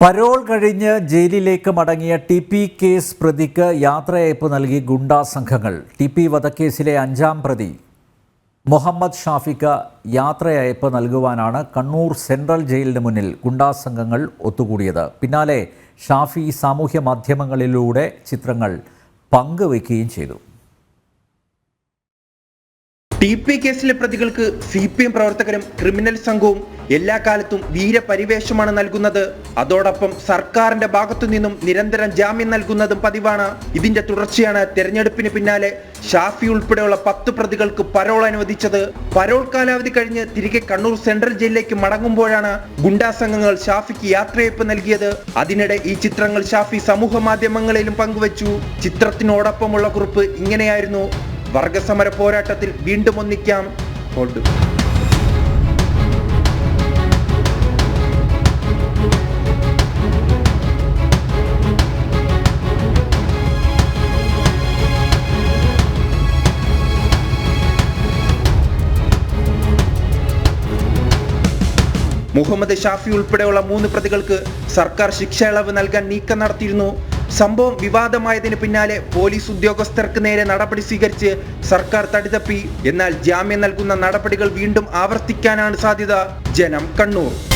Parole കഴിഞ്ഞ് ജയിലിലേക്ക് മടങ്ങിയ ടി പി കേസ് പ്രതിക്ക് യാത്രയയപ്പ് നൽകി ഗുണ്ടാ സംഘങ്ങൾ. ടി പി വധക്കേസിലെ അഞ്ചാം പ്രതി മുഹമ്മദ് ഷാഫിക്ക് യാത്രയയപ്പ് നൽകുവാനാണ് കണ്ണൂർ സെൻട്രൽ ജയിലിന് മുന്നിൽ ഗുണ്ടാ സംഘങ്ങൾ ഒത്തുകൂടിയത്. പിന്നാലെ ഷാഫി സാമൂഹ്യ മാധ്യമങ്ങളിലൂടെ ചിത്രങ്ങൾ പങ്കുവയ്ക്കുകയും ചെയ്തു. ടി പി കേസിലെ പ്രതികൾക്ക് സി പി എം പ്രവർത്തകരും ക്രിമിനൽ സംഘവും എല്ലാ കാലത്തും വീരപരിവേഷമാണ് നൽകുന്നത്. അതോടൊപ്പം സർക്കാരിന്റെ ഭാഗത്തു നിന്നും നിരന്തരം ജാമ്യം നൽകുന്നതും പതിവാണ്. ഇതിന്റെ തുടർച്ചയാണ് തെരഞ്ഞെടുപ്പിന് പിന്നാലെ ഷാഫി ഉൾപ്പെടെയുള്ള പത്ത് പ്രതികൾക്ക് പരോൾ അനുവദിച്ചത്. പരോൾ കാലാവധി കഴിഞ്ഞ് തിരികെ കണ്ണൂർ സെൻട്രൽ ജയിലിലേക്ക് മടങ്ങുമ്പോഴാണ് ഗുണ്ടാ സംഘങ്ങൾ ഷാഫിക്ക് യാത്രയയപ്പ് നൽകിയത്. അതിനിടെ ഈ ചിത്രങ്ങൾ ഷാഫി സമൂഹ മാധ്യമങ്ങളിലും പങ്കുവച്ചു. ചിത്രത്തിനോടൊപ്പമുള്ള കുറിപ്പ് ഇങ്ങനെയായിരുന്നു. വർഗസമര പോരാട്ടത്തിൽ വീണ്ടും ഒന്നിക്കാം. മുഹമ്മദ് ഷാഫി ഉൾപ്പെടെയുള്ള മൂന്ന് പ്രതികൾക്ക് സർക്കാർ ശിക്ഷ ഇളവ് നൽകാൻ നീക്കം നടത്തിയിരുന്നു സംഭവം വിവാദമായതിന് പിന്നാലെ പോലീസ് ഉദ്യോഗസ്ഥർക്ക് നേരെ നടപടി സ്വീകരിച്ച് സർക്കാർ തടിതപ്പി. എന്നാൽ ജാമ്യം നൽകുന്ന നടപടികൾ വീണ്ടും ആവർത്തിക്കാനാണ് സാധ്യത. ജനം കണ്ണൂർ.